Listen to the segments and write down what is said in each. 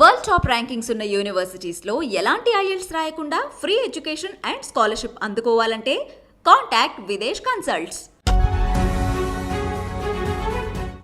World top rankings ఉన్న యూనివర్సిటీస్లో ఎలాంటి IELTS రాయకుండా ఫ్రీ ఎడ్యుకేషన్ అండ్ స్కాలర్షిప్ అందుకోవాలంటే కాంటాక్ట్ విదేశ్ కన్సల్ట్స్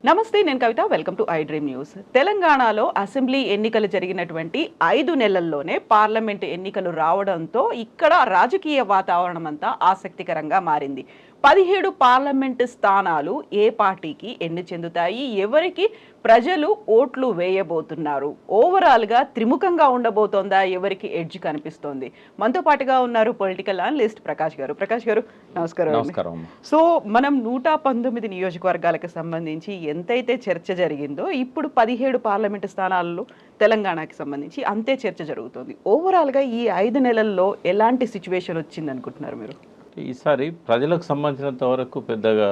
నమస్తే నేను Kavitha. Welcome to I dream news తెలంగాణలో అసెంబ్లీ ఎన్నికలు జరిగినటువంటి ఐదు నెలల్లోనే పార్లమెంట్ ఎన్నికలు రావడంతో ఇక్కడ రాజకీయ వాతావరణం అంతా ఆసక్తికరంగా మారింది. పదిహేడు పార్లమెంట్ స్థానాలు ఏ పార్టీకి ఎన్ని చెందుతాయి? ఎవరికి ప్రజలు ఓట్లు వేయబోతున్నారు? ఓవరాల్గా త్రిముఖంగా ఉండబోతోందా? ఎవరికి ఎడ్జ్ కనిపిస్తోంది? మనతో పాటుగా ఉన్నారు పొలిటికల్ అనలిస్ట్ ప్రకాష్ గారు. ప్రకాష్ గారు నమస్కారం. నమస్కారం. సో మనం నూట పంతొమ్మిది నియోజకవర్గాలకు సంబంధించి ఎంతైతే చర్చ జరిగిందో ఇప్పుడు పదిహేడు పార్లమెంటు స్థానాల్లో తెలంగాణకి సంబంధించి అంతే చర్చ జరుగుతుంది. ఓవరాల్గా ఈ ఐదు నెలల్లో ఎలాంటి సిచ్యువేషన్ వచ్చింది అనుకుంటున్నారు మీరు? ఈసారి ప్రజలకు సంబంధించినంత వరకు పెద్దగా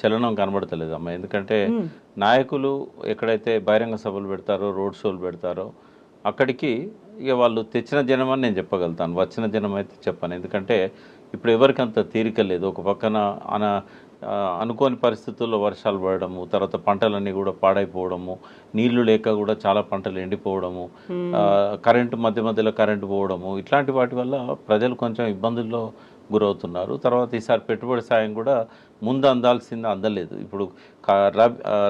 చలనం కనబడతలేదు అమ్మ ఎందుకంటే నాయకులు ఎక్కడైతే బహిరంగ సభలు పెడతారో రోడ్ షోలు పెడతారో అక్కడికి ఇక వాళ్ళు తెచ్చిన జనం అని నేను చెప్పగలుగుతాను. వచ్చిన జనం అయితే చెప్పను. ఎందుకంటే ఇప్పుడు ఎవరికి అంత తీరిక లేదు. ఒక పక్కన అన అనుకోని పరిస్థితుల్లో వర్షాలు పడడము తర్వాత పంటలన్నీ కూడా పాడైపోవడము నీళ్ళు లేక కూడా చాలా పంటలు ఎండిపోవడము కరెంటు మధ్య మధ్యలో కరెంటు పోవడము ఇట్లాంటి వాటి వల్ల ప్రజలు కొంచెం ఇబ్బందుల్లో గురవుతున్నారు. తర్వాత ఈసారి పెట్టుబడి సాయం కూడా ముందు అందాల్సింది అందలేదు. ఇప్పుడు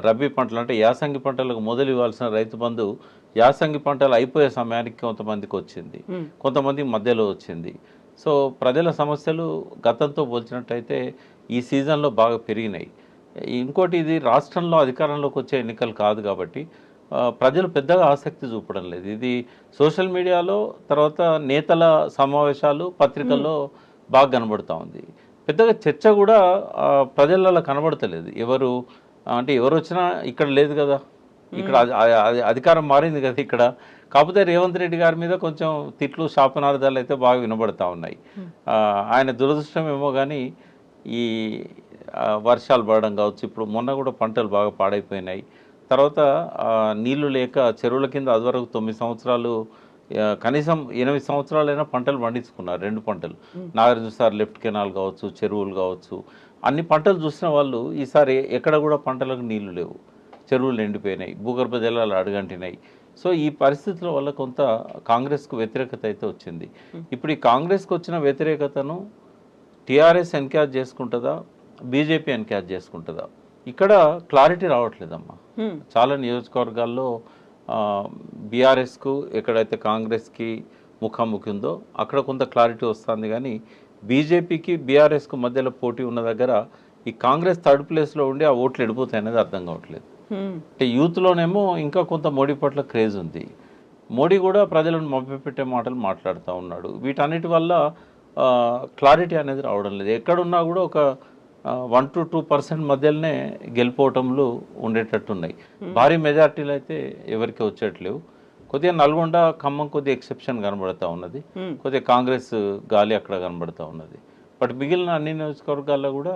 రబీ పంటలు అంటే యాసంగి పంటలకు మొదలు ఇవ్వాల్సిన రైతు బంధు యాసంగి పంటలు అయిపోయే సమయానికి కొంతమందికి వచ్చింది. కొంతమంది మధ్యలో వచ్చింది. సో ప్రజల సమస్యలు గతంతో పోల్చినట్టయితే ఈ సీజన్లో బాగా పెరిగినాయి. ఇంకోటి ఇది రాష్ట్రంలో అధికారంలోకి వచ్చే ఎన్నికలు కాదు కాబట్టి ప్రజలు పెద్దగా ఆసక్తి చూపడం లేదు. ఇది సోషల్ మీడియాలో తర్వాత నేతల సమావేశాలు పత్రికల్లో బాగా కనబడుతూ ఉంది. పెద్దగా చర్చ కూడా ప్రజలలో కనబడతలేదు. ఎవరు అంటే ఎవరు వచ్చినా ఇక్కడ లేదు కదా. ఇక్కడ అధి- అధి- అధి- అధికారం మారింది కదా ఇక్కడ. కాకపోతే రేవంత్ రెడ్డి గారి మీద కొంచెం తిట్లు శాపనార్థాలు అయితే బాగా వినబడతా ఉన్నాయి. ఆయన దురదృష్టం ఏమో కానీ ఈ వర్షాలు పడడం కావచ్చు ఇప్పుడు మొన్న కూడా పంటలు బాగా పాడైపోయినాయి. తర్వాత నీళ్ళు లేక చెరువుల కింద అదివరకు తొమ్మిది సంవత్సరాలు కనీసం ఎనిమిది సంవత్సరాలైనా పంటలు పండించుకున్నారు. రెండు పంటలు. నాగార్జున సార్ లెఫ్ట్ కెనాల్ కావచ్చు చెరువులు కావచ్చు అన్ని పంటలు చూసిన వాళ్ళు ఈసారి ఎక్కడ కూడా పంటలకు నీళ్ళు లేవు. చెరువులు ఎండిపోయినాయి భూగర్భ జలాలు అడుగంటినాయి. సో ఈ పరిస్థితుల వల్ల కొంత కాంగ్రెస్కు వ్యతిరేకత అయితే వచ్చింది. ఇప్పుడు ఈ కాంగ్రెస్కి వచ్చిన వ్యతిరేకతను టీఆర్ఎస్ ఎన్క్యాజ్ చేసుకుంటుందా బీజేపీ ఎన్క్యాజ్ చేసుకుంటుందా? ఇక్కడ క్లారిటీ రావట్లేదమ్మా. చాలా నియోజకవర్గాల్లో బీఆర్ఎస్కు ఎక్కడైతే కాంగ్రెస్కి ముఖాముఖి ఉందో అక్కడ కొంత క్లారిటీ వస్తుంది. కానీ బీజేపీకి బీఆర్ఎస్కు మధ్యలో పోటీ ఉన్న దగ్గర ఈ కాంగ్రెస్ థర్డ్ ప్లేస్లో ఉండి ఆ ఓట్లు ఎడిపోతాయి అనేది అర్థం కావట్లేదు. అంటే యూత్లోనేమో ఇంకా కొంత మోడీ పట్ల క్రేజ్ ఉంది. మోడీ కూడా ప్రజలను మభ్యపెట్టే మాటలు మాట్లాడుతూ ఉన్నాడు. వీటన్నిటి వల్ల క్లారిటీ అనేది రావడం లేదు. ఎక్కడున్నా కూడా ఒక వన్ టు టూ పర్సెంట్ మధ్యలోనే గెలిపోవటంలు ఉండేటట్టున్నాయి భారీ మెజార్టీలు అయితే ఎవరికి వచ్చేట్లేవు కొద్దిగా నల్గొండ ఖమ్మం కొద్దిగా ఎక్సెప్షన్ కనబడతా ఉన్నది Hmm. కొద్దిగా కాంగ్రెస్ గాలి అక్కడ కనబడతా ఉన్నది బట్ మిగిలిన అన్ని నియోజకవర్గాల్లో కూడా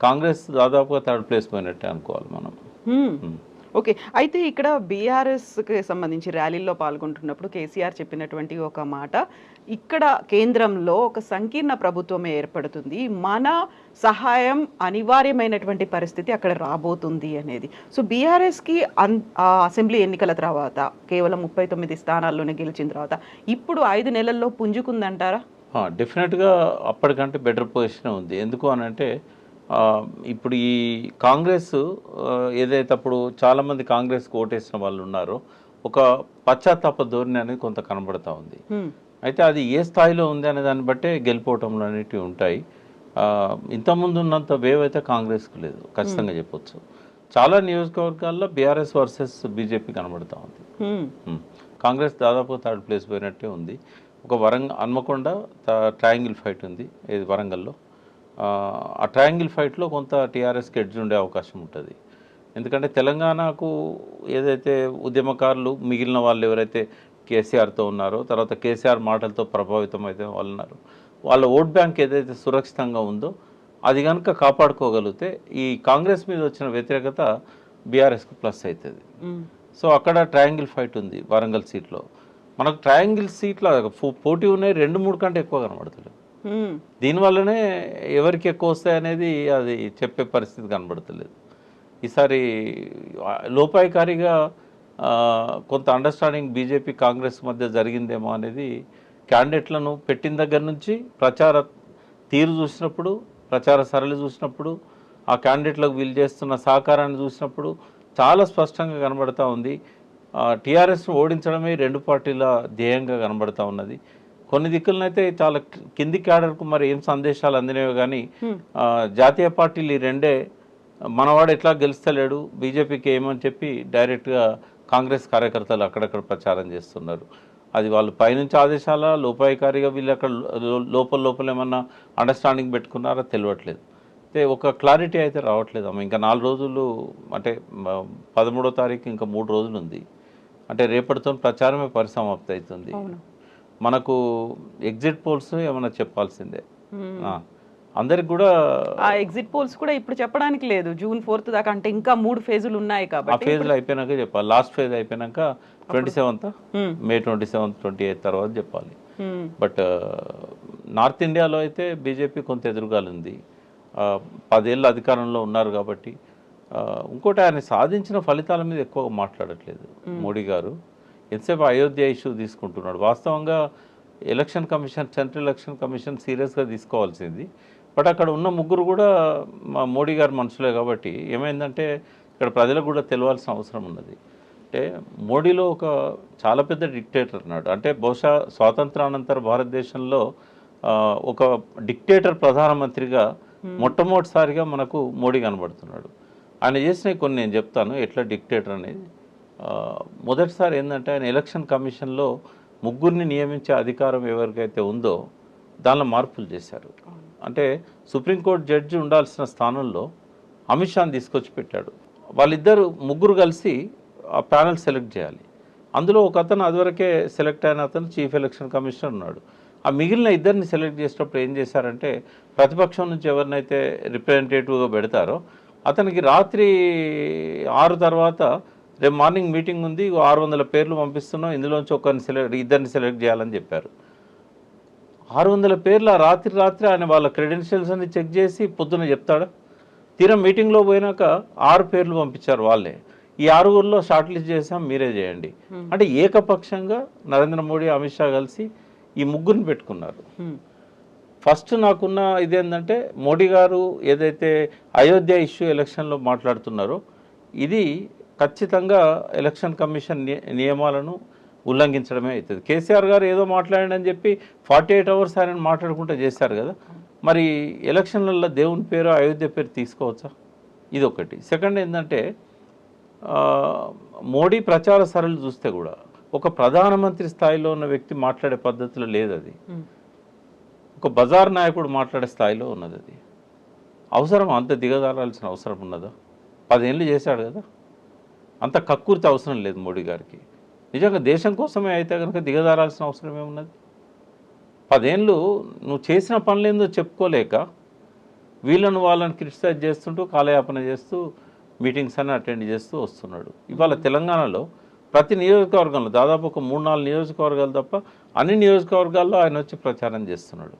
కాంగ్రెస్ దాదాపుగా థర్డ్ ప్లేస్ పోయినట్టే అనుకోవాలి మనం. Hmm. ఓకే. అయితే ఇక్కడ బీఆర్ఎస్కి సంబంధించి ర్యాలీల్లో పాల్గొంటున్నప్పుడు కేసీఆర్ చెప్పినటువంటి ఒక మాట ఇక్కడ కేంద్రంలో ఒక సంకీర్ణ ప్రభుత్వం ఏర్పడుతుంది. మన సహాయం అనివార్యమైనటువంటి పరిస్థితి అక్కడ రాబోతుంది అనేది. సో బీఆర్ఎస్కి అన్ అసెంబ్లీ ఎన్నికల తర్వాత కేవలం ముప్పై తొమ్మిది స్థానాల్లోనే గెలిచిన తర్వాత ఇప్పుడు ఐదు నెలల్లో పుంజుకుందంటారా? డెఫినెట్గా అప్పటికంటే బెటర్ పొజిషన్ ఉంది. ఎందుకు అని అంటే ఇప్పుడు ఈ కాంగ్రెస్ ఏదైతే అప్పుడు చాలామంది కాంగ్రెస్కి ఓటేసిన వాళ్ళు ఉన్నారో ఒక పశ్చాత్తాప ధోరణి అనేది కొంత కనబడతా ఉంది. అయితే అది ఏ స్థాయిలో ఉంది అనే దాన్ని బట్టే గెలిపోవటంలో అనేటివి ఉంటాయి. ఇంతకుముందు ఉన్నంత వేవ్ అయితే కాంగ్రెస్కి లేదు. ఖచ్చితంగా చెప్పొచ్చు. చాలా నియోజకవర్గాల్లో బీఆర్ఎస్ వర్సెస్ బీజేపీ కనబడతా ఉంది. కాంగ్రెస్ దాదాపు థర్డ్ ప్లేస్ పోయినట్టే ఉంది. ఒక వరంగ హన్మకొండ ట్రయాంగిల్ ఫైట్ ఉంది. ఇది వరంగల్లో. ఆ, ట్రయాంగిల్ ఫైట్లో కొంత టీఆర్ఎస్కి ఎడ్జ్ ఉండే అవకాశం ఉంటుంది ఎందుకంటే తెలంగాణకు ఏదైతే ఉద్యమకారులు మిగిలిన వాళ్ళు ఎవరైతే కేసీఆర్తో ఉన్నారో తర్వాత కేసీఆర్ మాటలతో ప్రభావితం అయితే వాళ్ళు ఉన్నారు వాళ్ళ ఓట్ బ్యాంక్ ఏదైతే సురక్షితంగా ఉందో అది కనుక కాపాడుకోగలిగితే ఈ కాంగ్రెస్ మీద వచ్చిన వ్యతిరేకత బీఆర్ఎస్కి ప్లస్ అవుతుంది. సో అక్కడ ట్రయాంగిల్ ఫైట్ ఉంది వరంగల్ సీట్లో మనకు ట్రయాంగిల్ సీట్ల పోటీ ఉన్నాయి రెండు మూడు కంటే ఎక్కువ కనబడతలేదు హ్మ్. దీనివల్లనే ఎవరికి ఎక్కువ వస్తాయి అనేది అది చెప్పే పరిస్థితి కనబడతలేదు. ఈసారి లోపాయకారిగా లోపాయికారిగా కొంత అండర్స్టాండింగ్ బీజేపీ కాంగ్రెస్ మధ్య జరిగిందేమో అనేది క్యాండిడేట్లను పెట్టిన దగ్గర నుంచి ప్రచార తీరు చూసినప్పుడు ప్రచార సరళి చూసినప్పుడు ఆ క్యాండిడేట్లకు వీళ్ళు చేస్తున్న సహకారాన్ని చూసినప్పుడు చాలా స్పష్టంగా కనబడతా ఉంది. టీఆర్ఎస్ను ఓడించడమే రెండు పార్టీల ధ్యేయంగా కనబడతా ఉన్నది. కొన్ని దిక్కులనైతే చాలా కింది క్యాడర్కు మరి ఏం సందేశాలు అందినవో కానీ జాతీయ పార్టీలు ఈ రెండే మనవాడు ఎట్లా గెలుస్తలేడు బీజేపీకి ఏమని చెప్పి డైరెక్ట్గా కాంగ్రెస్ కార్యకర్తలు అక్కడక్కడ ప్రచారం చేస్తున్నారు. అది వాళ్ళు పైనుంచి ఆదేశాల లోపాయికారిగా వీళ్ళు అక్కడ లోపల లోపల ఏమన్నా అండర్స్టాండింగ్ పెట్టుకున్నారా తెలియట్లేదు అయితే ఒక క్లారిటీ అయితే రావట్లేదు అమ్మ. ఇంకా నాలుగు రోజులు అంటే పదమూడో తారీఖు ఇంకా మూడు రోజులు ఉంది అంటే రేపటితో ప్రచారమే పరిసమాప్తి అవుతుంది మనకు ఎగ్జిట్ పోల్స్ ఏమైనా చెప్పాల్సిందే. ఆ, అందరికి కూడా ఆ ఎగ్జిట్ పోల్స్ కూడా ఇప్పుడు చెప్పడానికి లేదు. జూన్ ఫోర్త్ దాకా అంటే ఇంకా మూడు ఫేజులు ఉన్నాయి ఆ కాబట్టి ఫేజ్లో అయిపోయినాక చెప్పాలి. లాస్ట్ ఫేజ్ అయిపోయినాక twenty seventh. May twenty seventh twenty eighth తర్వాత చెప్పాలి. బట్ నార్త్ ఇండియాలో అయితే బీజేపీ కొంత ఎదురుగాలుంది ఆ, పదేళ్ళు అధికారంలో ఉన్నారు కాబట్టి ఆ, ఇంకోటి ఆయన సాధించిన ఫలితాల మీద ఎక్కువ మాట్లాడట్లేదు మోడీ గారు. ఎంతసేపు అయోధ్య ఇష్యూ తీసుకుంటున్నాడు? వాస్తవంగా election commission central election commission సీరియస్గా తీసుకోవాల్సింది. బట్ అక్కడ ఉన్న ముగ్గురు కూడా మా మోడీ గారు మనుషులే కాబట్టి ఏమైందంటే ఇక్కడ ప్రజలకు కూడా తెలియాల్సిన అవసరం ఉన్నది. అంటే మోడీలో ఒక చాలా పెద్ద డిక్టేటర్ ఉన్నాడు. అంటే బహుశా స్వాతంత్రానంతర భారతదేశంలో ఒక డిక్టేటర్ ప్రధానమంత్రిగా మొట్టమొదటిసారిగా మనకు మోడీ కనబడుతున్నాడు. ఆయన చేసినవి కొన్ని నేను చెప్తాను ఎట్లా డిక్టేటర్ అనేది. మొదటిసారి ఏంటంటే ఆయన ఎలక్షన్ కమిషన్లో ముగ్గురిని నియమించే అధికారం ఎవరికైతే ఉందో దానిలో మార్పులు చేశారు. అంటే సుప్రీంకోర్టు జడ్జి ఉండాల్సిన స్థానంలో అమిత్ షాని తీసుకొచ్చి పెట్టాడు. వాళ్ళిద్దరు ముగ్గురు కలిసి ఆ ప్యానెల్ సెలెక్ట్ చేయాలి. అందులో ఒక అతను అదివరకే సెలెక్ట్ అయిన అతను చీఫ్ ఎలక్షన్ కమిషనర్ ఉన్నాడు. ఆ మిగిలిన ఇద్దరిని సెలెక్ట్ చేసేటప్పుడు ఏం చేశారంటే ప్రతిపక్షం నుంచి ఎవరినైతే రిప్రజెంటేటివ్గా పెడతారో అతనికి రాత్రి ఆరు తర్వాత రేపు మార్నింగ్ మీటింగ్ ఉంది ఆరు వందల పేర్లు పంపిస్తున్నాం ఇందులోంచి ఒకరిని సెలెక్ట్ ఇద్దరిని సెలెక్ట్ చేయాలని చెప్పారు. ఆరు వందల పేర్లు ఆ రాత్రి రాత్రి ఆయన వాళ్ళ క్రెడెన్షియల్స్ అన్ని చెక్ చేసి పొద్దున చెప్తాడా? తీరా మీటింగ్లో పోయినాక ఆరు పేర్లు పంపించారు వాళ్ళే. ఈ ఆరుగురిలో షార్ట్ లిస్ట్ చేసాం మీరే చేయండి. అంటే ఏకపక్షంగా నరేంద్ర మోడీ అమిత్ షా కలిసి ఈ ముగ్గురిని పెట్టుకున్నారు. ఫస్ట్ నాకున్న ఇదేంటంటే మోడీ గారు ఏదైతే అయోధ్య ఇష్యూ ఎలక్షన్లో మాట్లాడుతున్నారో ఇది ఖచ్చితంగా ఎలక్షన్ కమిషన్ నియమాలను ఉల్లంఘించడమే అవుతుంది. కేసీఆర్ గారు ఏదో మాట్లాడండి చెప్పి ఫార్టీ ఎయిట్ అవర్స్ ఆయన మాట్లాడుకుంటూ చేశారు కదా. మరి ఎలక్షన్లలో దేవుని పేరు అయోధ్య పేరు తీసుకోవచ్చా? ఇది ఒకటి సెకండ్ ఏంటంటే మోడీ ప్రచార సరళి చూస్తే కూడా ఒక ప్రధానమంత్రి స్థాయిలో ఉన్న వ్యక్తి మాట్లాడే పద్ధతిలో లేదు అది. ఒక బజార్ నాయకుడు మాట్లాడే స్థాయిలో ఉన్నది అది అవసరం అంత దిగజారాల్సిన అవసరం ఉన్నదా? పదేళ్ళు చేశాడు కదా. అంత కక్కుర్తి అవసరం లేదు మోడీ గారికి. నిజంగా దేశం కోసమే అయితే కనుక దిగజారాల్సిన అవసరం ఏమున్నది? పదేళ్ళు నువ్వు చేసిన పనులేందో చెప్పుకోలేక వీళ్ళను వాళ్ళని క్రిటిసైజ్ చేస్తుంటూ కాలయాపన చేస్తూ మీటింగ్స్ అన్ని అటెండ్ చేస్తూ వస్తున్నాడు. ఇవాళ తెలంగాణలో ప్రతి నియోజకవర్గంలో దాదాపు ఒక మూడు నాలుగు నియోజకవర్గాలు తప్ప అన్ని నియోజకవర్గాల్లో ఆయన వచ్చి ప్రచారం చేస్తున్నాడు.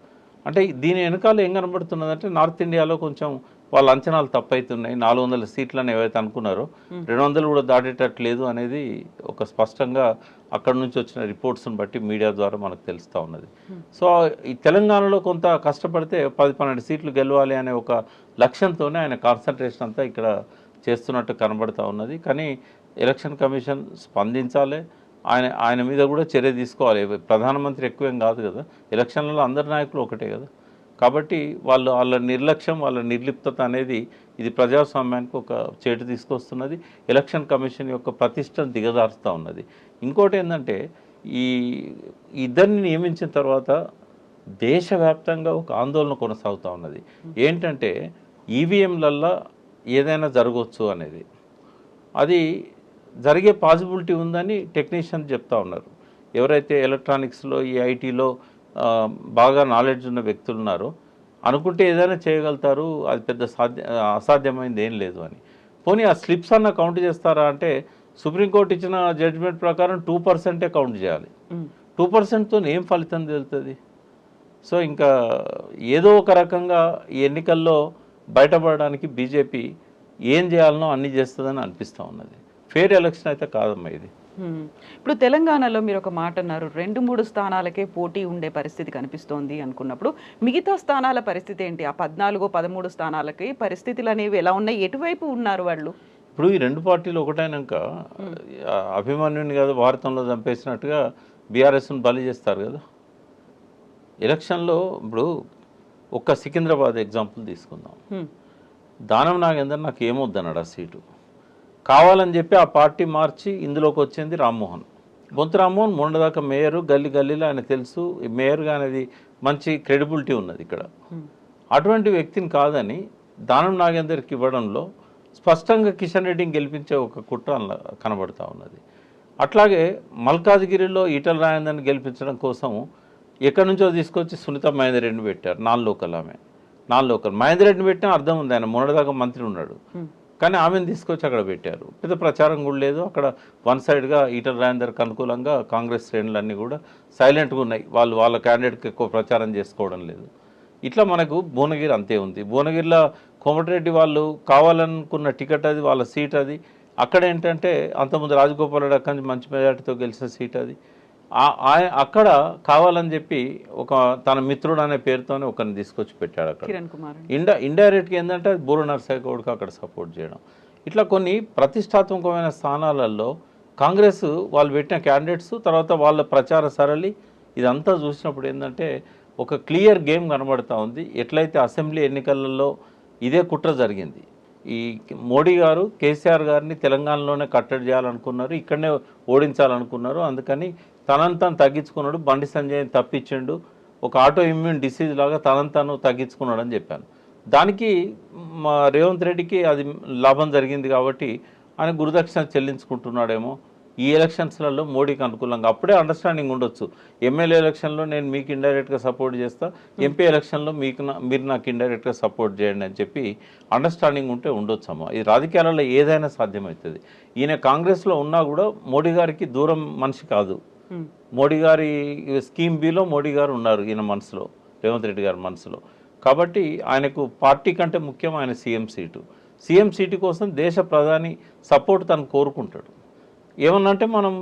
అంటే దీని వెనకాల ఏం కనబడుతున్నదంటే నార్త్ ఇండియాలో కొంచెం వాళ్ళ అంచనాలు తప్పైతున్నాయి. నాలుగు వందల సీట్లని ఏవైతే అనుకున్నారో రెండు వందలు కూడా దాటేటట్లేదు అనేది ఒక స్పష్టంగా అక్కడ నుంచి వచ్చిన రిపోర్ట్స్ని బట్టి మీడియా ద్వారా మనకు తెలుస్తూ ఉన్నది. సో ఈ తెలంగాణలో కొంత కష్టపడితే పది పన్నెండు సీట్లు గెలవాలి అనే ఒక లక్ష్యంతోనే ఆయన కాన్సన్ట్రేషన్ అంతా ఇక్కడ చేస్తున్నట్టు కనబడతా ఉన్నది. కానీ ఎలక్షన్ కమిషన్ స్పందించాలి. ఆయన ఆయన మీద కూడా చర్య తీసుకోవాలి. ప్రధానమంత్రి ఎక్కువేం కాదు కదా. ఎలక్షన్లలో అందరి నాయకులు ఒకటే కదా. కాబట్టి వాళ్ళు వాళ్ళ నిర్లక్ష్యం వాళ్ళ నిర్లిప్తత అనేది ఇది ప్రజాస్వామ్యానికి ఒక చేటు తీసుకొస్తున్నది. ఎలక్షన్ కమిషన్ యొక్క ప్రతిష్టను దిగజారుస్తూ ఉన్నది. ఇంకోటి ఏంటంటే ఈ ఇద్దరిని నియమించిన తర్వాత దేశవ్యాప్తంగా ఒక ఆందోళన కొనసాగుతూ ఉన్నది. ఏంటంటే ఈవీఎంలల్లో ఏదైనా జరగవచ్చు అనేది. అది జరిగే పాసిబిలిటీ ఉందని టెక్నీషియన్స్ చెప్తా ఉన్నారు. ఎవరైతే ఎలక్ట్రానిక్స్లో ఈ ఐటీలో బాగా నాలెడ్జ్ ఉన్న వ్యక్తులు ఉన్నారో. అనుకుంటే ఏదైనా చేయగలుగుతారు అది పెద్ద సాధ్య అసాధ్యమైంది ఏం లేదు అని. పోనీ ఆ స్లిప్స్ అన్న కౌంట్ చేస్తారా అంటే సుప్రీంకోర్టు ఇచ్చిన జడ్జిమెంట్ ప్రకారం టూ పర్సెంటే కౌంట్ చేయాలి. టూ పర్సెంట్తో ఏం ఫలితం తెలుస్తుంది సో ఇంకా ఏదో ఒక రకంగా ఈ ఎన్నికల్లో బయటపడడానికి బీజేపీ ఏం చేయాలనో అన్ని చేస్తుందని అనిపిస్తూ ఉన్నది. ఫేర్ ఎలక్షన్ అయితే కాదమ్మా ఇది. ఇప్పుడు తెలంగాణలో మీరు ఒక మాట అన్నారు రెండు మూడు స్థానాలకే పోటీ ఉండే పరిస్థితి కనిపిస్తోంది అనుకున్నప్పుడు మిగతా స్థానాల పరిస్థితి ఏంటి? ఆ పద్నాలుగు పదమూడు స్థానాలకి పరిస్థితులు అనేవి ఎలా ఉన్నాయి? ఎటువైపు ఉన్నారు వాళ్ళు? ఇప్పుడు ఈ రెండు పార్టీలు ఒకటైనాక అభిమన్యుని కదా భారతంలో చంపేసినట్టుగా బీఆర్ఎస్ను బలి చేస్తారు కదా. ఎలక్షన్లో ఇప్పుడు ఒక్క సికింద్రాబాద్ ఎగ్జాంపుల్ తీసుకుందాం. దానం నాగేందర్ నాకు ఏమొద్దన్నాడు ఆ సీటు? కావాలని చెప్పి ఆ పార్టీ మార్చి ఇందులోకి వచ్చింది రామ్మోహన్. బొంతు రామ్మోహన్ మొన్నదాకా మేయర్ గల్లీ గల్లీలో ఆయన తెలుసు. మేయర్గా అనేది మంచి క్రెడిబిలిటీ ఉన్నది ఇక్కడ. అటువంటి వ్యక్తిని కాదని దానం నాగేందర్కి ఇవ్వడంలో స్పష్టంగా కిషన్ రెడ్డిని గెలిపించే ఒక కుట్ర అందులో కనబడతా ఉన్నది. అట్లాగే మల్కాజ్గిరిలో ఈటల రాజేందర్ని గెలిపించడం కోసం ఎక్కడి నుంచో తీసుకొచ్చి సునీత మహేందర్ రెడ్డిని పెట్టారు. నాన్ లోకల్ ఆమె. Non local. మహేందర్ రెడ్డిని పెట్టిన అర్థం ఉంది. ఆయన మొన్నటిదాకా మంత్రి ఉన్నాడు. కానీ ఆమెను తీసుకొచ్చి అక్కడ పెట్టారు. పెద్ద ప్రచారం కూడా లేదు. అక్కడ వన్ సైడ్గా ఈటర్ రాజేందర్కి అనుకూలంగా కాంగ్రెస్ శ్రేణులన్నీ కూడా సైలెంట్గా ఉన్నాయి. వాళ్ళు వాళ్ళ క్యాండిడేట్కి ఎక్కువ ప్రచారం చేసుకోవడం లేదు. ఇట్లా మనకు భువనగిరి అంతే ఉంది. భువనగిరిలో కోమటిరెడ్డి వాళ్ళు కావాలనుకున్న టికెట్ అది వాళ్ళ సీట్ అది. అక్కడ ఏంటంటే అంతకుముందు రాజగోపాల్ రెడ్డి అక్కడి మంచి మెజార్టీతో గెలిచిన సీట్ అది. అక్కడ కావాలని చెప్పి ఒక తన మిత్రుడు అనే పేరుతోనే ఒకరిని తీసుకొచ్చి పెట్టాడు అక్కడ. ఇండ ఇండైరెక్ట్గా ఏంటంటే బూర నర్సయ్య గౌడ్కి అక్కడ సపోర్ట్ చేయడం. ఇట్లా కొన్ని ప్రతిష్టాత్మకమైన స్థానాలలో కాంగ్రెస్ వాళ్ళు పెట్టిన క్యాండిడేట్స్ తర్వాత వాళ్ళ ప్రచార సరళి ఇదంతా చూసినప్పుడు ఏంటంటే ఒక క్లియర్ గేమ్ కనబడతా ఉంది. ఎట్లయితే అసెంబ్లీ ఎన్నికలలో ఇదే కుట్ర జరిగింది. ఈ మోడీ గారు కేసీఆర్ గారిని తెలంగాణలోనే కట్టడి చేయాలనుకున్నారు ఇక్కడనే ఓడించాలనుకున్నారు. అందుకని తనని తాను తగ్గించుకున్నాడు బండి సంజయ్ని తప్పించిండు ఒక ఆటో ఇమ్యూన్ డిసీజ్ లాగా తనని తాను తగ్గించుకున్నాడు అని చెప్పాను. దానికి మా రేవంత్ రెడ్డికి అది లాభం జరిగింది కాబట్టి ఆయన గురుదక్షిణ చెల్లించుకుంటున్నాడేమో. ఈ ఎలక్షన్స్లలో మోడీకి అనుకూలంగా అప్పుడే అండర్స్టాండింగ్ ఉండొచ్చు. ఎమ్మెల్యే ఎలక్షన్లో నేను మీకు ఇండైరెక్ట్గా సపోర్ట్ చేస్తా ఎంపీ ఎలక్షన్లో మీకు మీరు నాకు ఇండైరెక్ట్గా సపోర్ట్ చేయండి అని చెప్పి అండర్స్టాండింగ్ ఉంటే ఉండొచ్చు అమ్మ. ఈ రాజకీయాలలో ఏదైనా సాధ్యమవుతుంది. ఈయన కాంగ్రెస్లో ఉన్నా కూడా మోడీ గారికి దూరం మనిషి కాదు. మోడీ గారి స్కీమ్ బిలో మోడీ గారు ఉన్నారు ఈయన మనసులో రేవంత్ రెడ్డి గారి మనసులో. కాబట్టి ఆయనకు పార్టీ కంటే ముఖ్యం ఆయన సీఎం సీటు. సీఎం సీటు కోసం దేశ ప్రధాని సపోర్ట్ తను కోరుకుంటాడు. ఏమన్నంటే మనం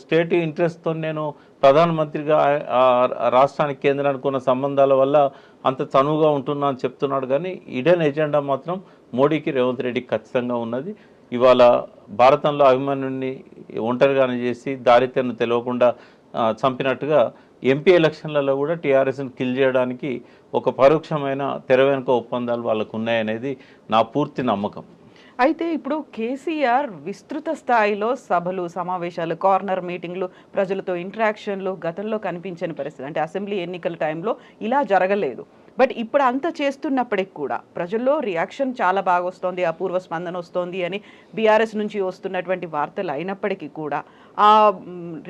స్టేట్ ఇంట్రెస్ట్తో నేను ప్రధానమంత్రిగా రాష్ట్రానికి కేంద్రానికి ఉన్న సంబంధాల వల్ల అంత చనువుగా ఉంటున్నా అని చెప్తున్నాడు. కానీ ఇడెన్ ఎజెండా మాత్రం మోడీకి రేవంత్ రెడ్డికి ఖచ్చితంగా ఉన్నది. ఇవాళ భారతంలో అభిమన్యుని ఒంటరిగానే చేసి దారిద్ర్యను తెలియకుండా చంపినట్టుగా ఎంపీ ఎలక్షన్లలో కూడా టీఆర్ఎస్ని కిల్ చేయడానికి ఒక పరోక్షమైన తెర వెనుక ఒప్పందాలు వాళ్ళకు ఉన్నాయనేది నా పూర్తి నమ్మకం. అయితే ఇప్పుడు కేసీఆర్ విస్తృత స్థాయిలో సభలు సమావేశాలు కార్నర్ మీటింగ్లు ప్రజలతో ఇంటరాక్షన్లు గతంలో కనిపించని పరిస్థితి. అంటే అసెంబ్లీ ఎన్నికల టైంలో ఇలా జరగలేదు. బట్ ఇప్పుడు అంత చేస్తున్నప్పటికి కూడా ప్రజల్లో రియాక్షన్ చాలా బాగా వస్తుంది అపూర్వ స్పందన వస్తుంది అని బీఆర్ఎస్ నుంచి వస్తున్నటువంటి వార్తలు అయినప్పటికీ కూడా ఆ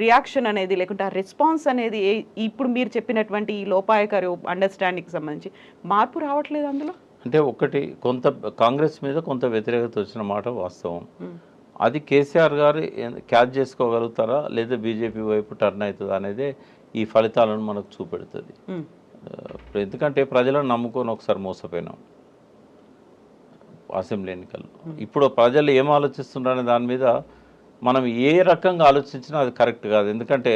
రియాక్షన్ అనేది లేకుంటే ఆ రెస్పాన్స్ అనేది ఇప్పుడు మీరు చెప్పినటువంటి ఈ లోపాయకర అండర్స్టాండింగ్కి సంబంధించి మార్పు రావట్లేదు అందులో? అంటే ఒకటి కొంత కాంగ్రెస్ మీద కొంత వ్యతిరేకత వచ్చిన మాట వాస్తవం. అది కేసీఆర్ గారు క్యాచ్ చేసుకోగలుగుతారా? లేదా బీజేపీ వైపు టర్న్ అవుతుందా అనేది ఈ ఫలితాలను మనకు చూపెడుతుంది. ఎందుకంటే ప్రజలను నమ్ముకొని ఒకసారి మోసపోయినాం అసెంబ్లీ ఎన్నికల్లో. ఇప్పుడు ప్రజలు ఏం ఆలోచిస్తున్నారనే దాని మీద మనం ఏ రకంగా ఆలోచించినా అది కరెక్ట్ కాదు. ఎందుకంటే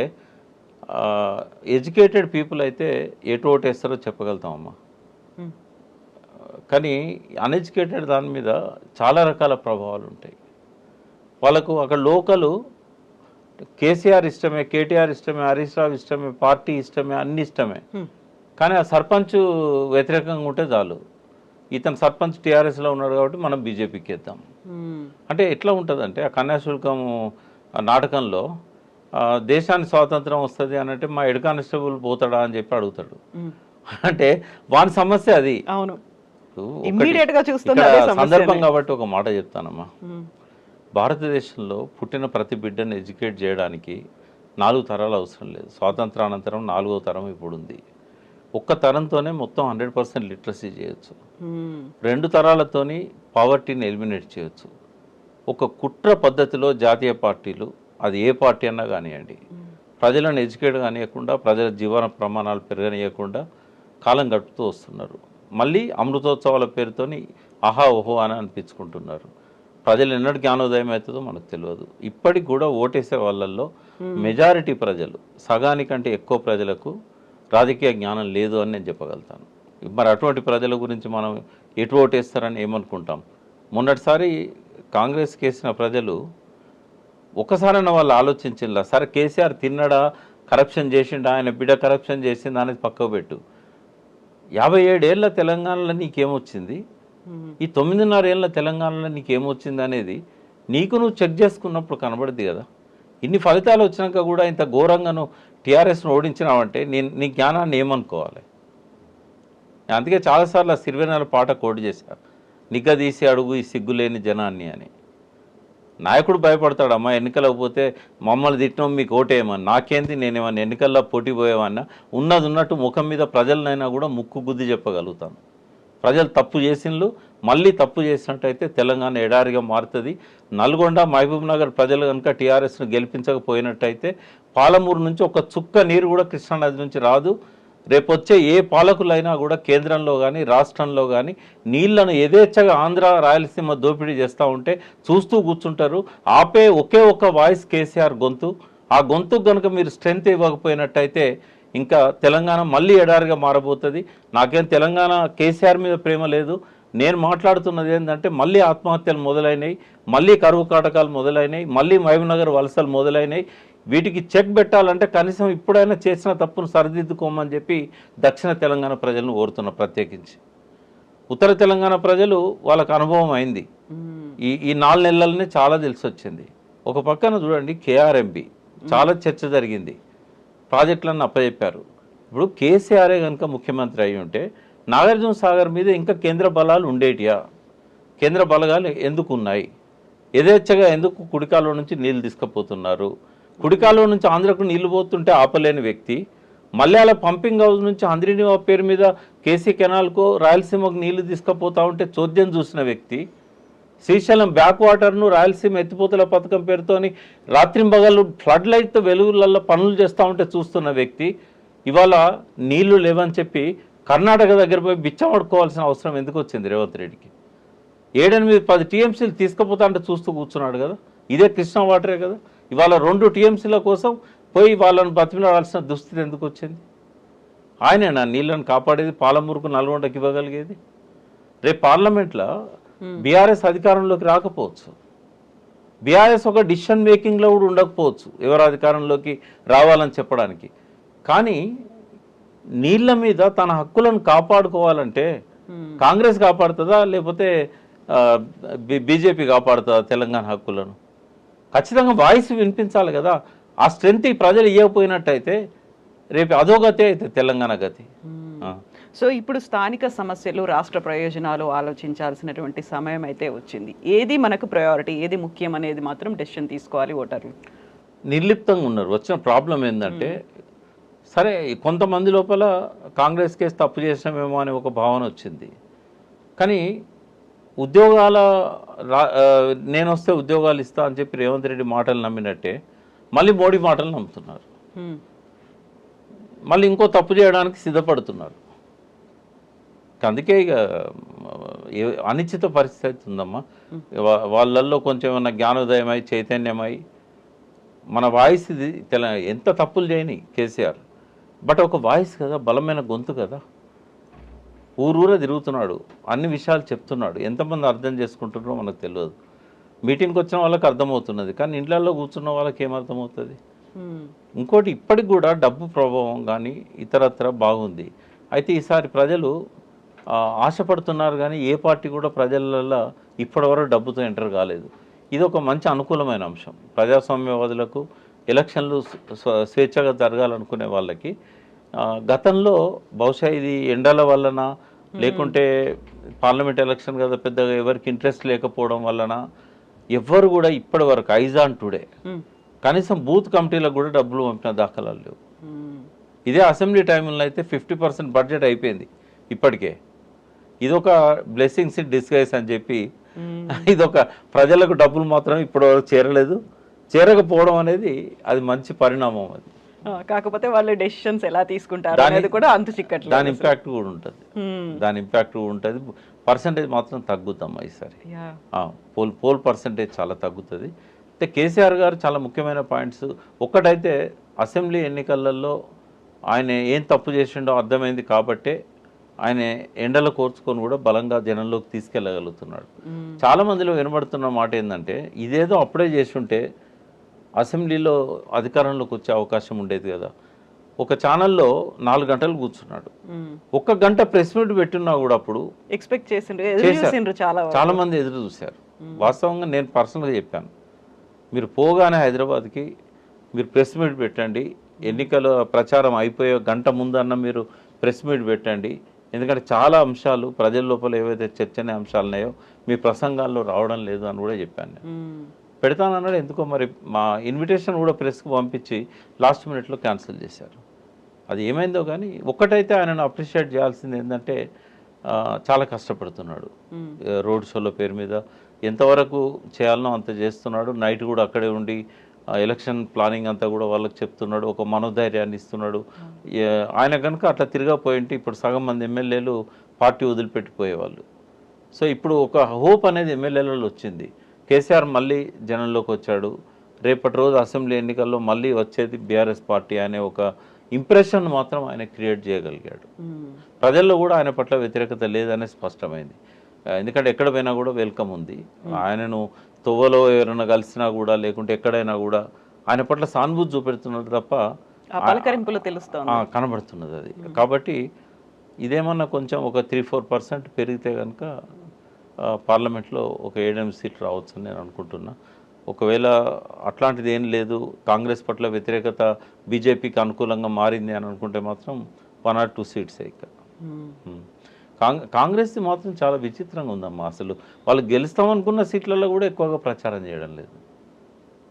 ఎడ్యుకేటెడ్ పీపుల్ అయితే ఎటు ఓటేస్తారో చెప్పగలుగుతామమ్మా. మ్మ్. కానీ అన్ఎడ్యుకేటెడ్ దాని మీద చాలా రకాల ప్రభావాలు ఉంటాయి. వాళ్ళకు అక్కడ లోకలు కేసీఆర్ ఇష్టమే కేటీఆర్ ఇష్టమే హరీష్ రావు ఇష్టమే పార్టీ ఇష్టమే అన్ని ఇష్టమే. హ్మ్. కానీ ఆ సర్పంచ్ వ్యతిరేకంగా ఉంటే చాలు ఇతను సర్పంచ్ టీఆర్ఎస్లో ఉన్నాడు కాబట్టి మనం బీజేపీకి ఇద్దాం మ్మ్. అంటే ఎట్లా ఉంటుందంటే ఆ కన్యాశుల్కం నాటకంలో దేశానికి స్వాతంత్రం వస్తుంది అని అంటే మా హెడ్ కానిస్టేబుల్ పోతాడా అని చెప్పి అడుగుతాడు. అంటే వాని సమస్య అది అవును. సందర్భం కాబట్టి ఒక మాట చెప్తానమ్మా మ్మ్. భారతదేశంలో పుట్టిన ప్రతి బిడ్డను ఎడ్యుకేట్ చేయడానికి నాలుగు తరాలు అవసరం లేదు స్వాతంత్రానంతరం నాలుగో తరం ఇప్పుడు ఉంది ఒక్క తరంతోనే మొత్తం హండ్రెడ్ పర్సెంట్ లిటరసీ చేయొచ్చు. రెండు తరాలతోని పావర్టీని ఎలిమినేట్ చేయొచ్చు. ఒక కుట్ర పద్ధతిలో జాతీయ పార్టీలు అది ఏ పార్టీ అన్నా కానివ్వండి ప్రజలను ఎడ్యుకేట్ కానియకుండా ప్రజల జీవన ప్రమాణాలు పెరగనీయకుండా కాలం గడుపుతూ వస్తున్నారు. మళ్ళీ అమృతోత్సవాల పేరుతోని ఆహా ఓహో అని అనిపించుకుంటున్నారు. ప్రజలు ఎన్నటి జ్ఞానోదయం అవుతుందో మనకు తెలియదు. ఇప్పటికి కూడా ఓటేసే వాళ్ళల్లో మెజారిటీ ప్రజలు సగానికంటే ఎక్కువ ప్రజలకు రాజకీయ జ్ఞానం లేదు అని నేను చెప్పగలుగుతాను. మరి అటువంటి ప్రజల గురించి మనం ఎటు ఓటేస్తారని ఏమనుకుంటాం? మొన్నటిసారి కాంగ్రెస్ కేసిన ప్రజలు ఒకసారైనా వాళ్ళు ఆలోచించిందా సరే కేసీఆర్ తిన్నడా కరప్షన్ చేసిండా ఆయన బిడ్డ కరప్షన్ చేసిందా? అనేది పక్కకు పెట్టు. యాభై ఏడేళ్ళ తెలంగాణలో నీకేమొచ్చింది? ఈ తొమ్మిదిన్నర ఏళ్ళ తెలంగాణలో నీకేమొచ్చింది అనేది నీకు నువ్వు చెక్ చేసుకున్నప్పుడు కనబడుద్ది కదా. ఇన్ని ఫలితాలు వచ్చినాక కూడా ఇంత ఘోరంగా నువ్వు టీఆర్ఎస్ను ఓడించినావంటే నేను నీ జ్ఞానాన్ని ఏమనుకోవాలి? అందుకే చాలాసార్లు ఆ సిరివెనాల పాట కోడి చేశారు. నిగ్గదీసి అడుగు ఈ సిగ్గులేని జనాన్ని అని. నాయకుడు భయపడతాడు అమ్మా ఎన్నికలకు పోతే మమ్మల్ని తిట్టడం మీకు ఓటేయమని. నాకేంది నేనేమన్నా ఎన్నికల్లో పోటీ పోయేవన్నా ఉన్నది ఉన్నట్టు ముఖం మీద ప్రజలనైనా కూడా ముక్కు గుద్ది చెప్పగలుగుతాను. ప్రజలు తప్పు చేసినలు మళ్ళీ తప్పు చేసినట్టయితే తెలంగాణ ఎడారిగా మారుతుంది. నల్గొండ మహబూబ్ నగర్ ప్రజలు కనుక టీఆర్ఎస్ను గెలిపించకపోయినట్టయితే పాలమూరు నుంచి ఒక చుక్క నీరు కూడా కృష్ణానది నుంచి రాదు. రేపొచ్చే ఏ పాలకులైనా కూడా కేంద్రంలో కానీ రాష్ట్రంలో కానీ నీళ్ళను యథేచ్ఛగా ఆంధ్ర రాయలసీమ దోపిడీ చేస్తూ ఉంటే చూస్తూ కూర్చుంటారు. ఆపే ఒకే ఒక్క వాయిస్ కేసీఆర్ గొంతు. ఆ గొంతుకు కనుక మీరు స్ట్రెంత్ ఇవ్వకపోయినట్టయితే ఇంకా తెలంగాణ మళ్ళీ ఎడారిగా మారబోతుంది. నాకేం తెలంగాణ కేసీఆర్ మీద ప్రేమ లేదు. నేను మాట్లాడుతున్నది ఏంటంటే మళ్ళీ ఆత్మహత్యలు మొదలైనవి మళ్ళీ కరువు కాటకాలు మొదలైనవి మళ్ళీ మహబూబ్నగర్ వలసలు మొదలైనవి వీటికి చెక్ పెట్టాలంటే కనీసం ఇప్పుడైనా చేసిన తప్పును సరిదిద్దుకోమని చెప్పి దక్షిణ తెలంగాణ ప్రజలను కోరుతున్నా ప్రత్యేకించి. ఉత్తర తెలంగాణ ప్రజలు వాళ్ళకు అనుభవం అయింది. ఈ ఈ నాలుగు నెలలనే చాలా తెలిసి వచ్చింది ఒక పక్కన చూడండి కేఆర్ఎంబి చాలా చర్చ జరిగింది. ప్రాజెక్టులను అప్పచెప్పారు ఇప్పుడు కేసీఆరే కనుక ముఖ్యమంత్రి అయి ఉంటే నాగార్జున సాగర్ మీద ఇంకా కేంద్ర బలాలు ఉండేటియా? కేంద్ర బలగాలు ఎందుకు ఉన్నాయి యథేచ్ఛగా ఎందుకు కుడికాలో నుంచి నీళ్ళు తీసుకుపోతున్నారు? కుడికాలో నుంచి ఆంధ్రకు నీళ్ళు పోతుంటే ఆపలేని వ్యక్తి మలయాళ పంపింగ్ హౌస్ నుంచి హంద్రినివా పేరు మీద కేసీ కెనాల్కు రాయలసీమకు నీళ్ళు తీసుకుపోతా ఉంటే చోద్యం చూసిన వ్యక్తి శ్రీశైలం బ్యాక్ వాటర్ను రాయలసీమ ఎత్తిపోతల పథకం పేరుతోని రాత్రింబగళ్ళు ఫ్లడ్ లైట్ వెలుగులలో పనులు చేస్తూ ఉంటే చూస్తున్న వ్యక్తి ఇవాళ నీళ్ళు లేవని చెప్పి కర్ణాటక దగ్గర పోయి బిచ్చమడుకోవాల్సిన అవసరం ఎందుకు వచ్చింది రేవంత్ రెడ్డికి? ఏడెనిమిది పది టీఎంసీలు తీసుకుపోతా అంటే చూస్తూ కూర్చున్నాడు కదా. ఇదే కృష్ణా వాటరే కదా. ఇవాళ రెండు టీఎంసీల కోసం పోయి వాళ్ళని బతిమిలాడాల్సిన దుస్థితి ఎందుకు వచ్చింది? ఆయనే నా నీళ్ళని కాపాడేది పాలమూరుకు నల్గొండకి ఇవ్వగలిగేది. రేపు పార్లమెంట్లో బీఆర్ఎస్ అధికారంలోకి రాకపోవచ్చు. బీఆర్ఎస్ ఒక డిసిషన్ మేకింగ్లో కూడా ఉండకపోవచ్చు ఎవరు అధికారంలోకి రావాలని చెప్పడానికి. కానీ నీళ్ళ మీద తన హక్కులను కాపాడుకోవాలంటే కాంగ్రెస్ కాపాడుతుందా? లేకపోతే బీజేపీ కాపాడుతుందా తెలంగాణ హక్కులను? ఖచ్చితంగా వాయిస్ వినిపించాలి కదా. ఆ స్ట్రెంత్ ఈ ప్రజలు ఇవ్వకపోయినట్టయితే రేపు అధోగతే అయితే తెలంగాణ గతి. ఆ. సో ఇప్పుడు స్థానిక సమస్యలు రాష్ట్ర ప్రయోజనాలు ఆలోచించాల్సినటువంటి సమయం అయితే వచ్చింది. ఏది మనకు ప్రయారిటీ ఏది ముఖ్యం అనేది మాత్రం డెసిషన్ తీసుకోవాలి ఓటర్లు. నిర్లిప్తంగా ఉన్నారు. వచ్చిన ప్రాబ్లం ఏంటంటే సరే కొంతమంది లోపల కాంగ్రెస్ కేసు తప్పు చేసినామేమో అనే ఒక భావన వచ్చింది. కానీ ఉద్యోగాల నేను వస్తే ఉద్యోగాలు ఇస్తా అని చెప్పి రేవంత్ రెడ్డి మాటలు నమ్మినట్టే మళ్ళీ మోడీ మాటలు నమ్ముతున్నారు. మళ్ళీ ఇంకో తప్పు చేయడానికి సిద్ధపడుతున్నారు. అందుకే ఇక అనిశ్చిత పరిస్థితి ఉందమ్మా వాళ్ళల్లో కొంచెం ఏమన్నా జ్ఞానోదయమై చైతన్యమై మన వాయిస్ ఇది తెల ఎంత తప్పులు చేయని కేసీఆర్. బట్ ఒక వాయిస్ కదా బలమైన గొంతు కదా. ఊరూరా తిరుగుతున్నాడు అన్ని విషయాలు చెప్తున్నాడు. ఎంతమంది అర్థం చేసుకుంటున్నారో మనకు తెలియదు. మీటింగ్కి వచ్చిన వాళ్ళకి అర్థమవుతున్నది కానీ ఇండ్లలో కూర్చున్న వాళ్ళకి ఏం అర్థమవుతుంది హ్మ్. ఇంకోటి ఇప్పటికి కూడా డబ్బు ప్రభావం కానీ ఇతరత్ర బాగుంది. అయితే ఈసారి ప్రజలు ఆశపడుతున్నారు కానీ ఏ పార్టీ కూడా ప్రజలలో ఇప్పటివరకు డబ్బుతో ఎంటర్ కాలేదు. ఇది ఒక మంచి అనుకూలమైన అంశం. ప్రజాస్వామ్యవాదులకు ఎలక్షన్లు స్వ- స్వేచ్ఛగా జరగాలనుకునే వాళ్ళకి గతంలో బహుశా ఇది ఎండల వలన లేకుంటే పార్లమెంట్ ఎలక్షన్ కదా పెద్దగా ఎవరికి ఇంట్రెస్ట్ లేకపోవడం వలన ఎవ్వరు కూడా ఇప్పటి వరకు ఐజాన్ టుడే. కనీసం బూత్ కమిటీలకు కూడా డబ్బులు పంపిన దాఖలాలు లేవు. ఇదే అసెంబ్లీ టైంలో అయితే ఫిఫ్టీ పర్సెంట్ బడ్జెట్ అయిపోయింది ఇప్పటికే. ఇదొక బ్లెస్సింగ్స్ ఇన్ డిస్గైస్ అని చెప్పి ఇదొక ప్రజలకు డబ్బులు మాత్రం ఇప్పటి వరకు చేరలేదు. చేరకపోవడం అనేది అది మంచి పరిణామం అది. కాకపోతే వాళ్ళు డెసిషన్స్ ఎలా తీసుకుంటారు అనేది కూడా అంతు చిక్కట్లేదు దాని ఇంపాక్ట్ కూడా ఉంటుంది. దాని ఇంపాక్ట్ కూడా ఉంటుంది. పర్సంటేజ్ మాత్రం తగ్గుద్దమ్మా ఈసారి. పోల్ పోల్ పర్సంటేజ్ చాలా తగ్గుతుంది. అయితే కేసీఆర్ గారు చాలా ముఖ్యమైన పాయింట్స్ ఒక్కటైతే అసెంబ్లీ ఎన్నికలలో ఆయన ఏం తప్పు చేసిండో అర్థమైంది కాబట్టే ఆయన ఎండలు కోర్చుకొని కూడా బలంగా జనంలోకి తీసుకెళ్ళగలుగుతున్నాడు. చాలా మందిలో వినబడుతున్న మాట ఏంటంటే ఇదేదో అప్పుడే చేస్తుంటే అసెంబ్లీలో అధికారంలోకి వచ్చే అవకాశం ఉండేది కదా. ఒక ఛానల్లో నాలుగు గంటలు కూర్చున్నాడు. ఒక్క గంట ప్రెస్ మీట్ పెట్టున్నా కూడా అప్పుడు ఎక్స్పెక్ట్ చేసిండ్రు చాలా మంది ఎదురు చూశారు. వాస్తవంగా నేను పర్సనల్గా చెప్పాను. మీరు పోగానే హైదరాబాద్కి మీరు ప్రెస్ మీట్ పెట్టండి. ఎన్నికల ప్రచారం అయిపోయే గంట ముందన్న మీరు ప్రెస్ మీట్ పెట్టండి. ఎందుకంటే చాలా అంశాలు ప్రజల లోపల ఏవైతే చర్చనే అంశాలు ఉన్నాయో మీ ప్రసంగాల్లో రావడం లేదు అని కూడా చెప్పాను నేను. పెడతానన్నాడు. ఎందుకో మరి మా ఇన్విటేషన్ కూడా ప్రెస్కి పంపించి లాస్ట్ మినిట్లో క్యాన్సిల్ చేశారు. అది ఏమైందో కానీ ఒక్కటైతే ఆయనను అప్రిషియేట్ చేయాల్సింది ఏంటంటే చాలా కష్టపడుతున్నాడు. రోడ్ షోల పేరు మీద ఎంతవరకు చేయాలనో అంత చేస్తున్నాడు. నైట్ కూడా అక్కడే ఉండి ఎలక్షన్ ప్లానింగ్ అంతా కూడా వాళ్ళకి చెప్తున్నాడు. ఒక మనోధైర్యాన్ని ఇస్తున్నాడు. ఆయన కనుక అట్లా తిరగపోయింటే ఇప్పుడు సగం మంది ఎమ్మెల్యేలు పార్టీ వదిలిపెట్టిపోయేవాళ్ళు. సో ఇప్పుడు ఒక హోప్ అనేది ఎమ్మెల్యేలలో వచ్చింది. కేసీఆర్ మళ్ళీ జనంలోకి వచ్చాడు. రేపటి రోజు అసెంబ్లీ ఎన్నికల్లో మళ్ళీ వచ్చేది బీఆర్ఎస్ పార్టీ అనే ఒక ఇంప్రెషన్ మాత్రం ఆయన క్రియేట్ చేయగలిగాడు. ప్రజల్లో కూడా ఆయన పట్ల వ్యతిరేకత లేదనే స్పష్టమైంది. ఎందుకంటే ఎక్కడ పోయినా కూడా వెల్కమ్ ఉంది. ఆయనను తొవ్వలో ఎవరైనా కలిసినా కూడా లేకుంటే ఎక్కడైనా కూడా ఆయన పట్ల సానుభూతి చూపెడుతున్నారు తప్ప పలకరింపులో తెలుస్తోంది. కనబడుతున్నది అది. కాబట్టి ఇదేమన్నా కొంచెం ఒక త్రీ ఫోర్ పర్సెంట్ పెరిగితే కనుక పార్లమెంట్లో ఒక ఏడెనిమిది సీట్లు రావచ్చు అని నేను అనుకుంటున్నా. ఒకవేళ అట్లాంటిది ఏం లేదు కాంగ్రెస్ పట్ల వ్యతిరేకత బీజేపీకి అనుకూలంగా మారింది అని అనుకుంటే మాత్రం వన్ ఆర్ టూ సీట్స్ ఇక్కడ. ఉమ్. కాంగ్ కాంగ్రెస్ది మాత్రం చాలా విచిత్రంగా ఉందమ్మా అసలు. వాళ్ళు గెలుస్తామనుకున్న సీట్లలో కూడా ఎక్కువగా ప్రచారం చేయడం లేదు.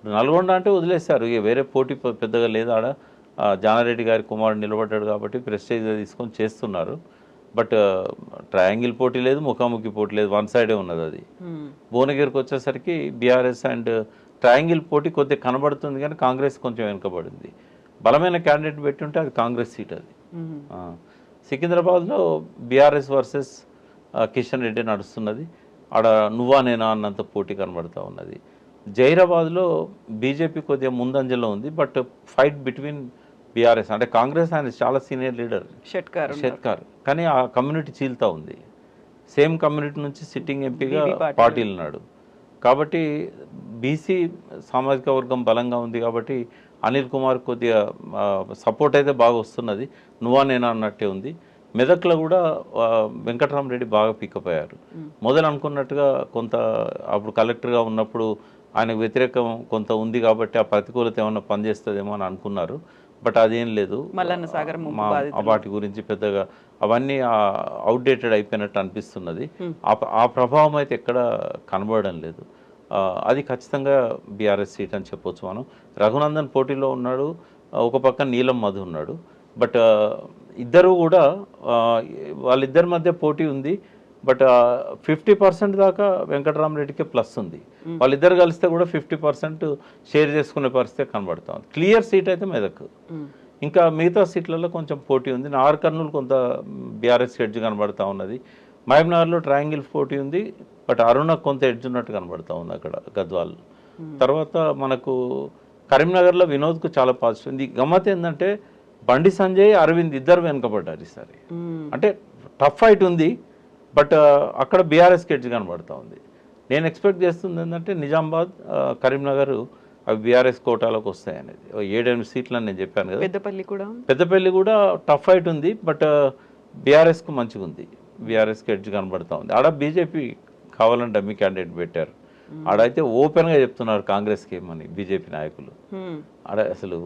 నల్గొండ అంటే వదిలేశారు. ఇక వేరే పోటీ పెద్దగా లేదు ఆడ జానారెడ్డి గారి కుమారుడు నిలబడ్డాడు కాబట్టి ప్రెస్టేజ్ తీసుకొని చేస్తున్నారు. బట్ ట్రయాంగిల్ పోటీ లేదు ముఖాముఖి పోటీ లేదు వన్ సైడే ఉన్నది అది. మ్మ్. భువనగిరికి వచ్చేసరికి బీఆర్ఎస్ అండ్ ట్రయాంగిల్ పోటీ కొద్దిగా కనబడుతుంది కానీ కాంగ్రెస్ కొంచెం వెనుకబడింది. బలమైన క్యాండిడేట్ పెట్టి ఉంటే అది కాంగ్రెస్ సీట్ అది. ఆ, సికింద్రాబాద్లో బీఆర్ఎస్ వర్సెస్ కిషన్ రెడ్డి నడుస్తున్నది. ఆడ నువ్వా నేనా అన్నంత పోటీ కనబడతా ఉన్నది. జైరాబాద్లో బీజేపీ కొద్దిగా ముందంజలో ఉంది బట్ ఫైట్ బిట్వీన్ బీఆర్ఎస్ అంటే కాంగ్రెస్ ఆయన చాలా సీనియర్ లీడర్. షెట్కార్ షెట్కార్. కానీ ఆ కమ్యూనిటీ చీల్తా ఉంది. సేమ్ కమ్యూనిటీ నుంచి సిట్టింగ్ ఎంపీగా పాటిల్. పాటిల్ ఉన్నాడు. కాబట్టి బీసీ సామాజిక వర్గం బలంగా ఉంది కాబట్టి అనిల్ కుమార్ కొద్దిగా సపోర్ట్ అయితే బాగా వస్తున్నది. నువ్వా నేనా అన్నట్టే ఉంది. మెదక్లో కూడా వెంకటరామరెడ్డి బాగా పికప్ అయ్యారు. మొదలు అనుకున్నట్టుగా కొంత అప్పుడు కలెక్టర్గా ఉన్నప్పుడు ఆయనకు వ్యతిరేకం కొంత ఉంది కాబట్టి ఆ ప్రతికూలత ఏమన్నా పనిచేస్తుందేమో అని అనుకున్నారు. బట్ అదేం లేదు. మల్లన్న సాగర్ వాటి గురించి పెద్దగా అవన్నీ అవుట్డేటెడ్ అయిపోయినట్టు అనిపిస్తున్నది. ఆ ప్ర- ఆ ప్రభావం అయితే ఎక్కడ కనబడడం లేదు. అది ఖచ్చితంగా బీఆర్ఎస్ సీట్ అని చెప్పొచ్చు మనం. రఘునందన్ పోటీలో ఉన్నాడు ఒక పక్క నీలం మధు ఉన్నాడు. బట్ ఇద్దరు కూడా వాళ్ళిద్దరి మధ్య పోటీ ఉంది. బట్ ఫిఫ్టీ పర్సెంట్ దాకా వెంకటరామరెడ్డికి ప్లస్ ఉంది. వాళ్ళిద్దరు కలిస్తే కూడా ఫిఫ్టీ పర్సెంట్ షేర్ చేసుకునే పరిస్థితి కనబడతా ఉంది. క్లియర్ సీట్ అయితే మెదక్. ఇంకా మిగతా సీట్లలో కొంచెం పోటీ ఉంది. నార్ కర్నూలు కొంత బీఆర్ఎస్ ఎడ్జ్ కనబడతా ఉన్నది. మహబూబ్నగర్లో ట్రయాంగిల్ పోటీ ఉంది. బట్ అరుణ కొంత ఎడ్జ్ ఉన్నట్టు కనబడతా ఉంది అక్కడ గద్వాల్. తర్వాత మనకు కరీంనగర్లో వినోద్కు చాలా పాజిటివ్ ఉంది. గమ్మత్ ఏంటంటే బండి సంజయ్ అరవింద్ ఇద్దరు వెనుకబడ్డారు ఈసారి. అంటే టఫ్ ఫైట్ ఉంది. బట్ అక్కడ బీఆర్ఎస్ ఎడ్జ్ కనబడతా ఉంది. నేను ఎక్స్పెక్ట్ చేస్తుంది ఏంటంటే నిజామాబాద్ కరీంనగర్ అవి బీఆర్ఎస్ కోటాలోకి వస్తాయి అనేది. ఓ ఏడెనిమిది సీట్లు అని నేను చెప్పాను కదా. పెద్దపల్లి కూడా? పెద్దపల్లి కూడా టఫ్ ఫైట్ ఉంది బట్ బీఆర్ఎస్కు మంచిగా ఉంది. బీఆర్ఎస్కి ఎడ్జ్ కనబడతా ఉంది. ఆడ బీజేపీ కావాలని డమ్మీ క్యాండిడేట్ పెట్టారు. ఆడైతే ఓపెన్గా చెప్తున్నారు కాంగ్రెస్కి ఏమని బీజేపీ నాయకులు. ఆడ అసలు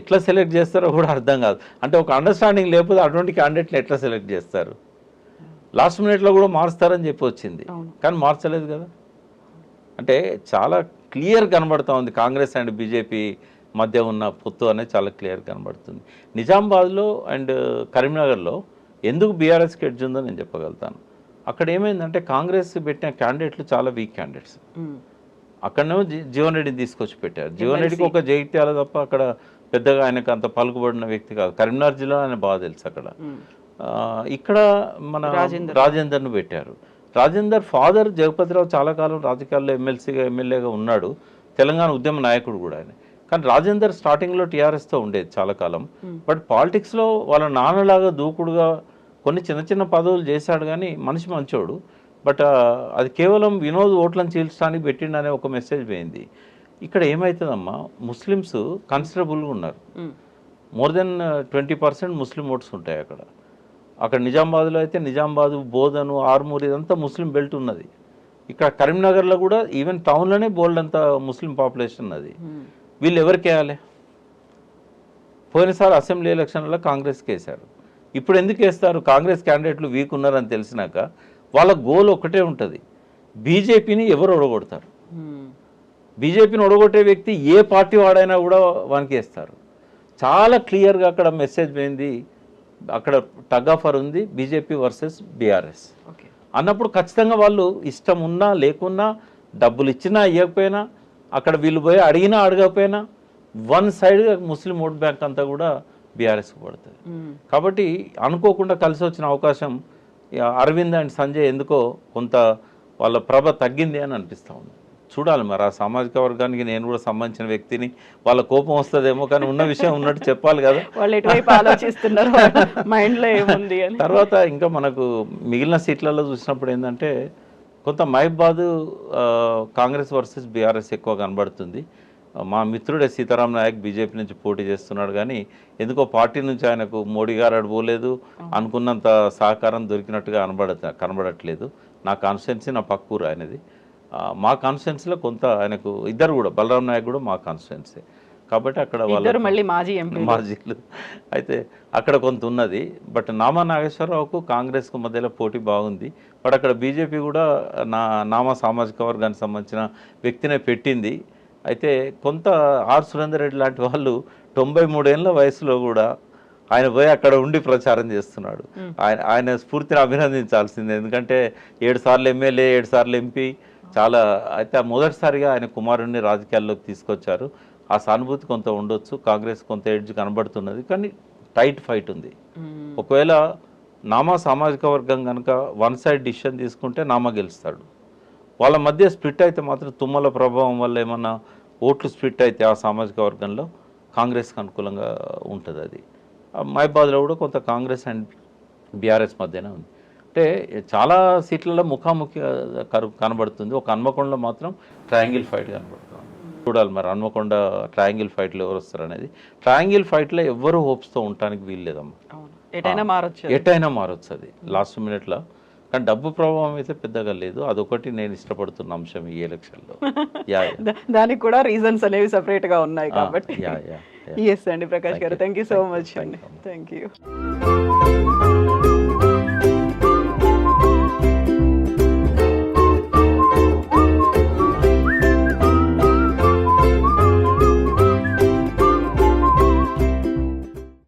ఎట్లా సెలెక్ట్ చేస్తారో కూడా అర్థం కాదు. అంటే ఒక అండర్స్టాండింగ్ లేకపోతే అటువంటి క్యాండిడేట్లు ఎట్లా సెలెక్ట్ చేస్తారు? లాస్ట్ మినిట్లో కూడా మారుస్తారని చెప్పి వచ్చింది. కానీ మార్చలేదు కదా. అంటే చాలా క్లియర్ కనబడతా ఉంది. కాంగ్రెస్ అండ్ బీజేపీ మధ్య ఉన్న పొత్తు అనేది చాలా క్లియర్ కనబడుతుంది. నిజామాబాద్లో అండ్ కరీంనగర్లో ఎందుకు బీఆర్ఎస్కి ఎడ్జ్ ఉందో నేను చెప్పగలుగుతాను. అక్కడ ఏమైందంటే కాంగ్రెస్ పెట్టిన క్యాండిడేట్లు చాలా వీక్ క్యాండిడేట్స్. అక్కడనేమో జీవన్ రెడ్డిని తీసుకొచ్చి పెట్టారు. జీవన్ రెడ్డికి ఒక జైత్యాల తప్ప అక్కడ పెద్దగా ఆయనకు అంత పలుకుబడిన వ్యక్తి కాదు. కరీంనగర్ జిల్లా ఆయన బాగా తెలుసు అక్కడ. ఇక్కడ మన రాజేందర్. రాజేందర్ను పెట్టారు. రాజేందర్ ఫాదర్ జగపతిరావు చాలా కాలం రాజకీయాల్లో ఎమ్మెల్సీగా ఎమ్మెల్యేగా ఉన్నాడు. తెలంగాణ ఉద్యమ నాయకుడు కూడా ఆయన. కానీ రాజేందర్ స్టార్టింగ్లో టీఆర్ఎస్తో ఉండేది చాలా కాలం. బట్ పాలిటిక్స్లో వాళ్ళ నాన్నలాగా దూకుడుగా కొన్ని చిన్న చిన్న పదవులు చేశాడు కానీ మనిషి మంచోడు. బట్ అది కేవలం వినోద్ ఓట్లను చీల్చడానికి పెట్టిండనే ఒక మెసేజ్ పోయింది. ఇక్కడ ఏమవుతుందమ్మా ముస్లిమ్స్ కన్సిడరబుల్గా ఉన్నారు. More than twenty percent Muslim votes ఉంటాయి అక్కడ. అక్కడ నిజామాబాద్లో అయితే నిజామాబాద్ బోధను ఆర్మూర్ ఇదంతా ముస్లిం బెల్ట్ ఉన్నది. ఇక్కడ కరీంనగర్లో కూడా ఈవెన్ టౌన్లోనే బోల్డ్ అంత ముస్లిం పాపులేషన్ ఉన్నది. వీళ్ళు ఎవరికి వేయాలి? పోయినసారి అసెంబ్లీ ఎలక్షన్లో కాంగ్రెస్కి వేశారు. ఇప్పుడు ఎందుకు వేస్తారు? కాంగ్రెస్ క్యాండిడేట్లు వీక్ ఉన్నారని తెలిసినాక వాళ్ళ గోల్ ఒకటే ఉంటుంది. బీజేపీని ఎవరు ఒడగొడతారు? బీజేపీని ఒడగొట్టే వ్యక్తి ఏ పార్టీ వాడైనా కూడా వానికి వేస్తారు. చాలా క్లియర్గా అక్కడ మెసేజ్ పోయింది. అక్కడ టగ్ ఆఫర్ ఉంది బీజేపీ వర్సెస్ బీఆర్ఎస్. ఓకే. అన్నప్పుడు ఖచ్చితంగా వాళ్ళు ఇష్టం ఉన్నా లేకున్నా డబ్బులు ఇచ్చినా ఇవ్వకపోయినా అక్కడ వీళ్ళు పోయి అడిగినా అడగకపోయినా one side Muslim vote bank అంతా కూడా బీఆర్ఎస్కి పడుతుంది. కాబట్టి అనుకోకుండా కలిసి వచ్చిన అవకాశం అరవింద్ అండ్ సంజయ్ ఎందుకో కొంత వాళ్ళ ప్రభ తగ్గింది అని అనిపిస్తూ ఉంది. చూడాలి మరి. ఆ సామాజిక వర్గానికి నేను కూడా సంబంధించిన వ్యక్తిని వాళ్ళ కోపం వస్తుందేమో కానీ ఉన్న విషయం ఉన్నట్టు చెప్పాలి కదా. వాళ్ళు ఎటువైపు ఆలోచిస్తున్నారు మైండ్లో ఏముంది అని. తర్వాత ఇంకా మనకు మిగిలిన సీట్లలో చూసినప్పుడు ఏంటంటే కొంత మహబాద్ కాంగ్రెస్ వర్సెస్ బీఆర్ఎస్ ఎక్కువ కనబడుతుంది. మా మిత్రుడే సీతారాం నాయక్ బీజేపీ నుంచి పోటీ చేస్తున్నాడు కానీ ఎందుకో పార్టీ నుంచి ఆయనకు మోడీ గారు అటు పోలేదు. అనుకున్నంత సహకారం దొరికినట్టుగా కనబడ కనబడట్లేదు. నా కాన్స్టిట్యున్సీ నా పక్కూరు ఆయనది. మా కాన్స్టిట్యున్సీలో కొంత ఆయనకు ఇద్దరు కూడా బలరాం నాయక్ కూడా మా కాన్స్టిట్యున్సీ కాబట్టి అక్కడ వాళ్ళ మళ్ళీ మాజీ ఎంపీ మాజీలు. అయితే అక్కడ కొంత ఉన్నది బట్ నామా నాగేశ్వరరావుకు కాంగ్రెస్కు మధ్యలో పోటీ బాగుంది. బట్ అక్కడ బీజేపీ కూడా నా నామా సామాజిక వర్గానికి సంబంధించిన వ్యక్తినే పెట్టింది. అయితే కొంత ఆర్ సురేందర్ రెడ్డి లాంటి వాళ్ళు తొంభై మూడేళ్ళ వయసులో కూడా ఆయన పోయి అక్కడ ఉండి ప్రచారం చేస్తున్నాడు. ఆయన ఆయన స్ఫూర్తిని అభినందించాల్సిందే. ఎందుకంటే ఏడు సార్లు ఎమ్మెల్యే ఏడు సార్లు ఎంపీ చాలా అయితే ఆ మొదటిసారిగా ఆయన కుమారుడిని రాజకీయాల్లోకి తీసుకొచ్చారు. ఆ సానుభూతి కొంత ఉండొచ్చు కాంగ్రెస్ కొంత ఎడ్జ్ కనబడుతున్నది కానీ టైట్ ఫైట్ ఉంది. ఒకవేళ నామా సామాజిక వర్గం కనుక వన్ సైడ్ డిసిషన్ తీసుకుంటే నామా గెలుస్తాడు. వాళ్ళ మధ్య స్ప్లిట్ అయితే మాత్రం తుమ్మల ప్రభావం వల్ల ఏమన్నా ఓట్లు స్ప్లిట్ అయితే ఆ సామాజిక వర్గంలో కాంగ్రెస్కి అనుకూలంగా ఉంటుంది అది మహబాద్లో కూడా కొంత కాంగ్రెస్ అండ్ బీఆర్ఎస్ మధ్యనే ఉంది. అంటే చాలా సీట్లలో ముఖాముఖి కనబడుతుంది. ఒక హన్మకొండలో మాత్రం ట్రయాంగిల్ ఫైట్ కనబడుతుంది. చూడాలి మరి హన్మకొండ ట్రయాంగిల్ ఫైట్లో ఎవరు వస్తారు అనేది. ట్రయాంగిల్ ఫైట్లో ఎవరు హోప్స్తో ఉండటానికి వీల్లేదమ్మా ఎటైనా మారొచ్చు ఎటైనా మారొచ్చు అది. లాస్ట్ మినిట్లో. కానీ డబ్బు ప్రభావం అయితే పెద్దగా లేదు. అదొకటి నేను ఇష్టపడుతున్న అంశం ఈ ఎలక్షన్లో. దానికి కూడా రీజన్స్ అనేవి సెపరేట్గా ఉన్నాయి కాబట్టి. Yeah yeah yeah. ఎస్ అండి ప్రకాష్ గారు. థ్యాంక్ యూ సో మచ్ అండి. Thank you